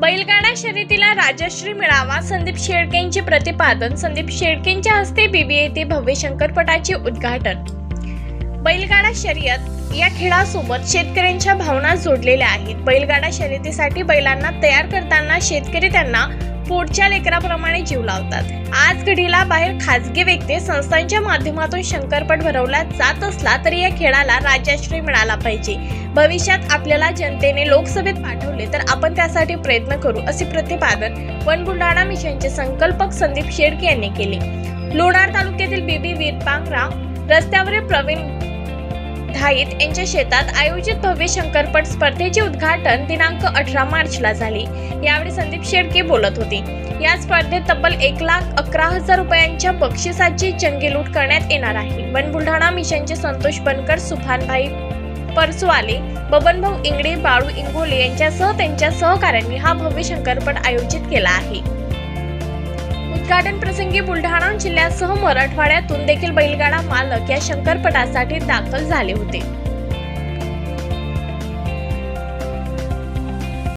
बैलगाडा शर्यतीला राजश्री मिळावा. संदीप शेळकेंचे प्रतिपादन. संदीप शेळकेंच्या हस्ते बीबी येथे भव्य शंकरपटाचे उद्घाटन. बैलगाडा शर्यत या खेळासोबत शेतकऱ्यांच्या भावना जोडलेल्या आहेत. बैलगाडा शर्यतीसाठी बैलांना तयार करताना शेतकरी त्यांना पुढच्या लेकराप्रमाणे जीव लावतात. आज घडीला बाहेर खाजगी व्यक्ती संस्थांच्या माध्यमातून शंकरपट भरवला जात असला तरी या खेळाला राजाश्रय मिळाला पाहिजे. भविष्यात आपल्याला जनतेने लोकसभेत पाठवले तर आपण त्यासाठी प्रयत्न करू असे प्रतिपादन वन बुलढाणा मिशनचे संकल्पक संदीप शेळके यांनी केले. लोणार तालुक्यातील बीबी वीरपांगरा रस्त्यावरील प्रवीण धाईत यांच्या शेतात आयोजित भव्य शंकरपट स्पर्धेचे उद्घाटन दिनांक अठरा मार्चला झाले. यावेळी संदीप शेळके बोलत होते. या स्पर्धेत तब्बल एक लाख अकरा हजार रुपयांच्या बक्षिसाची चंगी लूट करण्यात येणार आहे. वन बुलढाणा मिशनचे संतोष बनकर सुभानभाई परसवाले बबनभाऊ इंगडे बाळू इंगोले यांच्यासह त्यांच्या सहकाऱ्यांनी हा भव्य शंकरपट आयोजित केला आहे. उद्घाटन प्रसंगी बुलढाणा जिल्ह्यासह मराठवाड्यातून देखील बैलगाडा मालक या शंकरपटासाठी दाखल झाले होते.